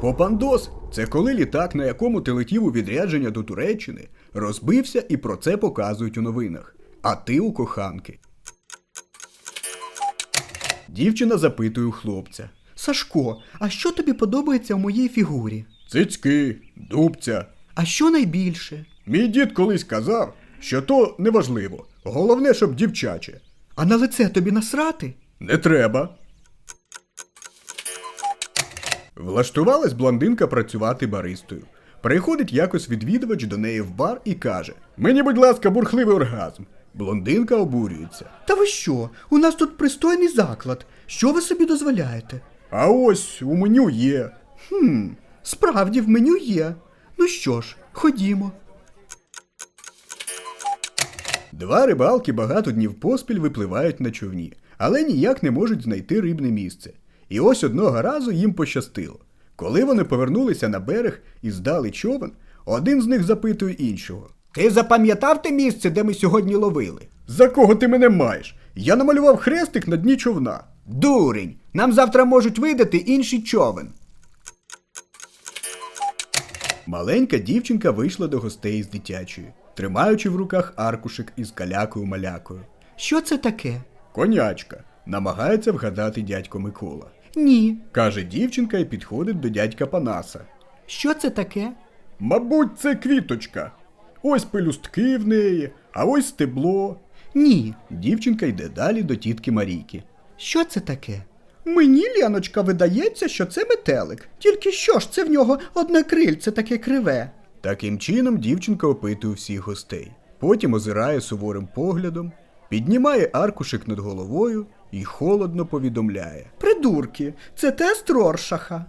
Попандос це коли літак, на якому ти летів у відрядження до Туреччини, розбився і про це показують у новинах. А ти у коханки. Дівчина запитує у хлопця. Сашко, а що тобі подобається в моїй фігурі? Цицьки, дубця. А що найбільше? Мій дід колись казав, що то неважливо. Головне, щоб дівчаче. А на лице тобі насрати? Не треба. Влаштувалась блондинка працювати баристою. Приходить якось відвідувач до неї в бар і каже: Мені, будь ласка, бурхливий оргазм. Блондинка обурюється. Та ви що? У нас тут пристойний заклад. Що ви собі дозволяєте? А ось у меню є. Хм, справді в меню є. Ну що ж, ходімо. Два рибалки багато днів поспіль випливають на човні, але ніяк не можуть знайти рибне місце. І ось одного разу їм пощастило. Коли вони повернулися на берег і здали човен, один з них запитує іншого: Ти запам'ятав те місце, де ми сьогодні ловили? За кого ти мене маєш? Я намалював хрестик на дні човна. Дурень, нам завтра можуть видати інший човен. Маленька дівчинка вийшла до гостей з дитячої, тримаючи в руках аркушик із калякою-малякою. Що це таке? Конячка намагається вгадати дядько Микола. Ні. Каже дівчинка і підходить до дядька Панаса. Що це таке? Мабуть, це квіточка. Ось пелюстки в неї, а ось стебло. Ні. Дівчинка йде далі до тітки Марійки. Що це таке? Мені, Леночка, видається, що це метелик. Тільки що ж це в нього одне крильце таке криве? Таким чином дівчинка опитує всіх гостей. Потім озирає суворим поглядом, піднімає аркушик над головою і холодно повідомляє. Придурки, це тест Роршаха.